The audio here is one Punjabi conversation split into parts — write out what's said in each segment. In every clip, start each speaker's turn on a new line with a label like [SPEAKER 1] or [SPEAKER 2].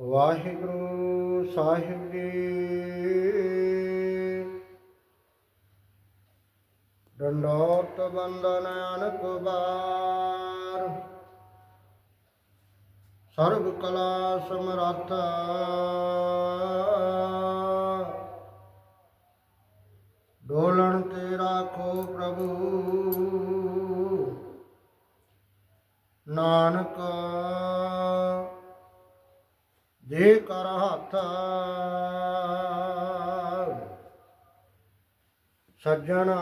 [SPEAKER 1] ਵਾਹਿਗੁਰੂ ਸਾਹਿਬ ਜੀ। ਡੰਡੋਤ ਬੰਦਨ ਅਨਕ ਬਾਰ। ਸਰਬ ਕਲਾ ਸਮਰੱਥ। ਡੋਲਣ ਤੇ ਰਾਖੋ ਪ੍ਰਭੂ। ਨਾਨਕ ਜੇ ਕਰ ਹੱਥ। ਸੱਜਣਾ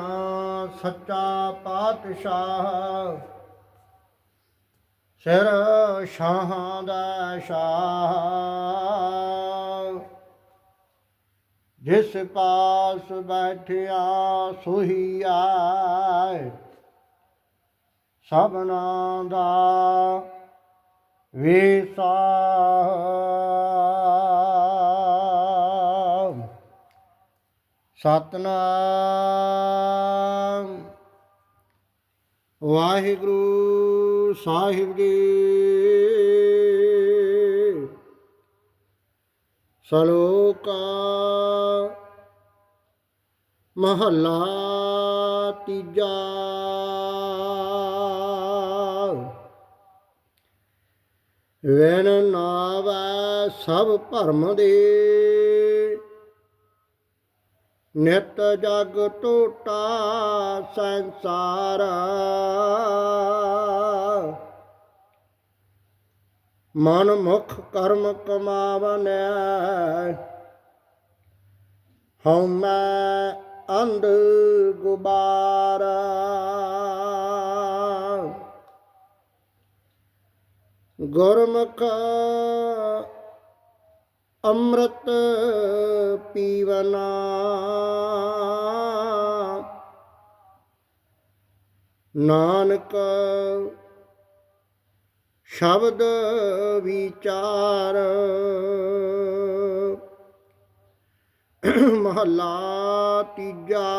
[SPEAKER 1] ਸੱਚਾ ਪਾਤਸ਼ਾਹ। ਸਿਰ ਸ਼ਾਹਾਂ ਦਾ ਸ਼ਾਹ। ਜਿਸ ਪਾਸ ਬੈਠਿਆ ਸੋਈ ਆਏ। ਸਭਨਾ ਦਾ ਵਿਸਾਰ ਸਤਨਾਮ। ਵਾਹਿਗੁਰੂ ਸਾਹਿਬ ਜੀ। ਸਲੋਕਾ ਮਹੱਲਾ ਤੀਜਾ। ਵੇਨ ਨਾਵੈ ਸਭ ਭਰਮ ਦੇ। ਨਿਤ ਜਗ ਟੋਟਾ ਸੰਸਾਰ। ਮਨ ਮੁਖ ਕਰਮ ਕਮਾਵਨੈ। ਹਉ ਮੈਂ ਅੰਧ ਗੁਬਾਰਾ। ਗੁਰਮੁਖ ਅੰਮ੍ਰਿਤ ਪੀਵਨਾ। ਨਾਨਕ ਸ਼ਬਦ ਵਿਚਾਰ। ਮਹਲਾ ਤੀਜਾ।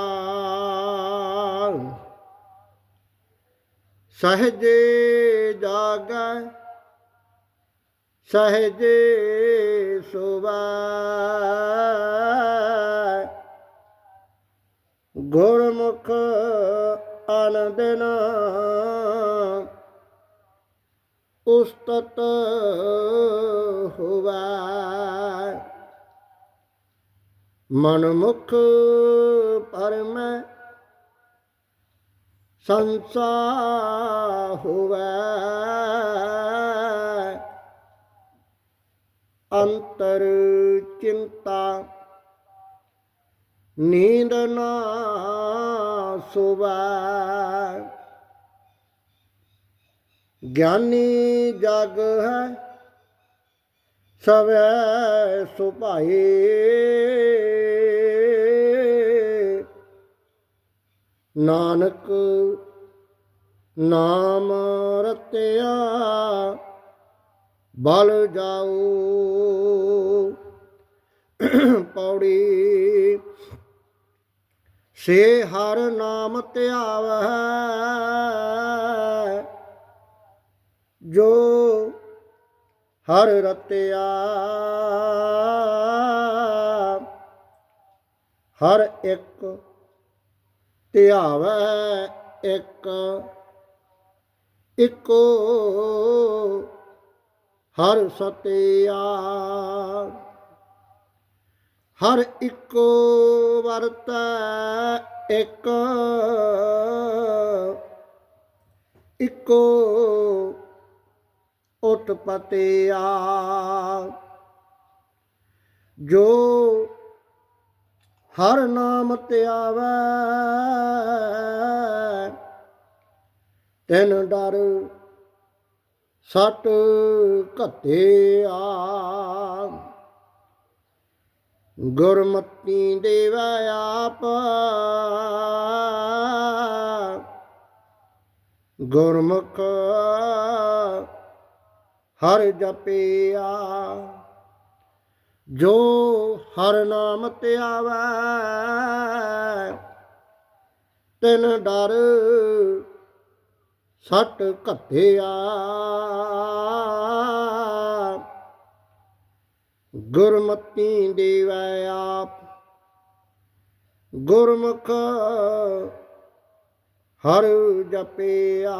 [SPEAKER 1] ਸਹਜੇ ਜਾਗੈ ਸਹਿਜ ਸੁਵੈ। ਗੁਰਮੁਖ ਅਨੰਦਨ ਉਸਤਤ ਹੋਵੈ। ਮਨ ਮੁਖ ਪਰਮੈ ਸੰਸਾ ਹੋਵੈ। ਅੰਤਰ ਚਿੰਤਾ। ਨੀਂਦ ਨਾ ਸੁਵੈ। ਗਿਆਨੀ ਜਗ ਹੈ ਸਵੈ ਸੁਭਾਏ। ਨਾਨਕ ਨਾਮ ਰਤਿਆ ਬਲ ਜਾਓ ਪੌੜੀ ਸੇ ਹਰ ਨਾਮ ਧਿਆਵੈ ਜੋ ਹਰ ਰਤਿਆ। ਹਰ ਇੱਕ ਧਿਆਵੈ ਇੱਕ, ਇੱਕੋ ਹਰ ਸਤਿਆ। ਹਰ ਇੱਕੋ ਵਰਤੈ ਇੱਕ। ਇੱਕੋ ਉਤਪਤਿਆ ਜੋ ਹਰ ਨਾਮ ਧਿਆਵੈ ਤੈਨ ਡਰ ਸਟ ਘਤੇ ਆ। ਗੁਰਮਤੀ ਦੇਵੈ ਆਪ। ਗੁਰਮੁਖ ਹਰ ਜਪਿਆ ਜੋ ਹਰ ਨਾਮ ਧਿਆਵੈ ਤਿਨ ਡਰ ਸੱਟ ਘੱਤਿਆ ਗੁਰਮਤੀ ਦੇਵੈ ਆਪ, ਗੁਰਮੁਖ ਹਰ ਜਪਿਆ।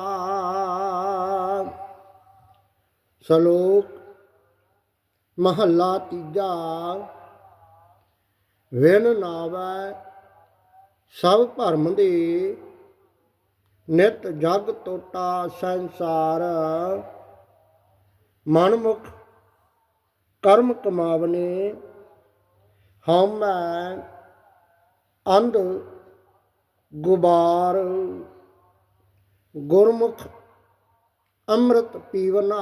[SPEAKER 1] ਸ਼ਲੋਕ ਮਹੱਲਾ ਤੀਜਾ ਵਿਨ ਨਾਵੈ ਸਭ ਭਰਮ ਦੇ ਨਿਤ ਜਗ ਟੋਟਾ ਸੰਸਾਰ। ਮਨਮੁਖ ਕਰਮ ਕਮਾਵਨੇ ਹਉਮੈ ਅੰਧ ਗੁਬਾਰ। ਗੁਰਮੁਖ ਅੰਮ੍ਰਿਤ ਪੀਵਨਾ,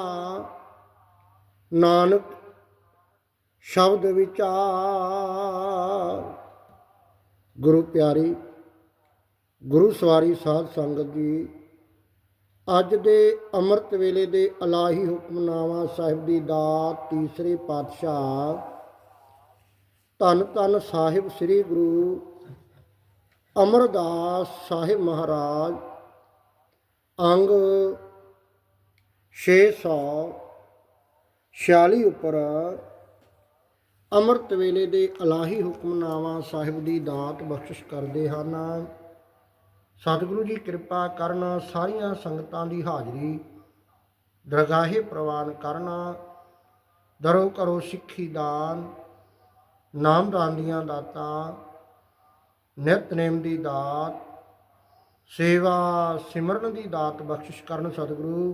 [SPEAKER 1] ਨਾਨਕ ਸ਼ਬਦ ਵਿਚਾਰ। ਗੁਰੂ ਪਿਆਰੀ ਗੁਰੂ ਸਵਾਰੀ ਸਾਧ ਸੰਗਤ ਜੀ, ਅੱਜ ਦੇ ਅੰਮ੍ਰਿਤ ਵੇਲੇ ਦੇ ਅਲਾਹੀ ਹੁਕਮਨਾਮਾ ਸਾਹਿਬ ਦੀ ਦਾਤ ਤੀਸਰੇ ਪਾਤਸ਼ਾਹ ਧੰਨ ਧੰਨ ਸਾਹਿਬ ਸ੍ਰੀ ਗੁਰੂ ਅਮਰਦਾਸ ਸਾਹਿਬ ਮਹਾਰਾਜ, ਅੰਗ 646 ਉੱਪਰ ਅੰਮ੍ਰਿਤ ਵੇਲੇ ਦੇ ਅਲਾਹੀ ਹੁਕਮਨਾਮਾ ਸਾਹਿਬ ਦੀ ਦਾਤ ਬਖਸ਼ਿਸ਼ ਕਰਦੇ ਹਨ। ਸਤਿਗੁਰੂ ਜੀ ਕਿਰਪਾ ਕਰਨਾ, ਸਾਰੀਆਂ ਸੰਗਤਾਂ ਦੀ ਹਾਜ਼ਰੀ ਦਰਗਾਹੇ ਪ੍ਰਵਾਨ ਕਰਨਾ, ਦਰੋ ਕਰੋ ਸਿੱਖੀ ਦਾਨ ਨਾਮਦਾਨ ਦੀਆਂ ਦਾਤਾਂ ਨਿਤਨੇਮ ਦੀ ਦਾਤ, ਸੇਵਾ ਸਿਮਰਨ ਦੀ ਦਾਤ ਬਖਸ਼ਿਸ਼ ਕਰਨ ਸਤਿਗੁਰੂ।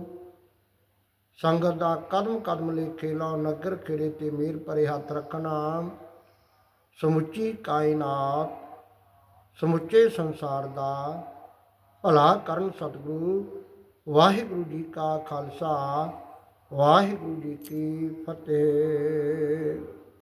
[SPEAKER 1] ਸੰਗਤ ਦਾ ਕਦਮ ਕਦਮ ਲੇਖੇ ਲਾਓ, ਨਗਰ ਖੇੜੇ ਤੇ ਮੇਰ ਪਰੇ ਹੱਥ ਰੱਖਣਾ। ਸਮੁੱਚੀ ਕਾਇਨਾਤ ਸਮੁੱਚੇ ਸੰਸਾਰ ਦਾ ਭਲਾ ਕਰਨ ਸਤਿਗੁਰੂ ਵਾਹਿਗੁਰੂ ਜੀ ਕਾ ਖਾਲਸਾ ਵਾਹਿਗੁਰੂ ਜੀ ਕੀ ਫਤਿਹ।